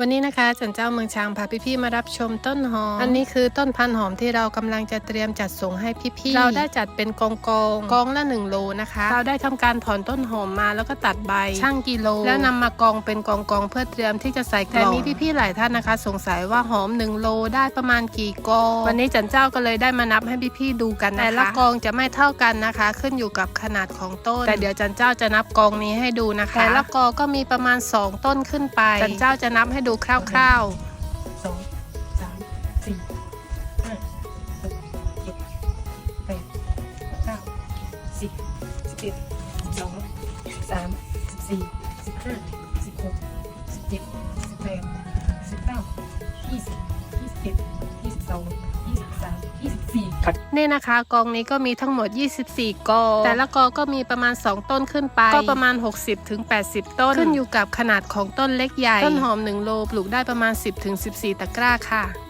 วันนี้นะคะจันเจ้าเมืองช้างพาพี่ๆมารับชมต้นหอม อันนี้คือต้นพันธุ์หอมที่เรากำลังจะเตรียมจัดส่งให้พี่ๆ เราได้จัดเป็นกองกองๆกองละ1โลนะคะ เราได้ทำการถอนต้นหอมมาแล้วก็ตัดใบช่างกิโล แล้วนำมากองเป็นกองกองๆเพื่อเตรียมที่จะใส่กล่องแต่มีพี่ๆหลายท่านนะคะ สงสัยว่าหอม1โลได้ประมาณกี่กอง วันนี้จันเจ้าก็เลยได้มานับให้พี่ๆดูกันนะคะแต่ละกองจะไม่เท่ากันนะคะ ขึ้นอยู่กับขนาดของต้น แต่เดี๋ยวจันเจ้าจะนับกองนี้ให้ดูนะคะแต่ละกอก็มีประมาณ 2 ต้นขึ้นไป จันเจ้าจะนับให้ดูคร่าวๆสองสามสี่ห้าหกเจ็ดแปดเก้าสิบสิบเอ็ดสิบสองสิบสามสิบสี่สิบห้าสิบหกสิบเจ็ดสิบแปดสิบเก้ายี่สิบยี่สิบเอ็ดยี่สิบสอง นี่นะคะ กองนี้ก็มีทั้งหมด 24 กอ แต่ละกอก็มีประมาณ 2 ต้นขึ้นไป ก็ประมาณ 60-80ถึง80ต้น ขึ้นอยู่กับขนาดของต้นเล็กใหญ่ ต้นหอม 1 โลปลูกได้ประมาณ 10-14 ตะกร้าค่ะ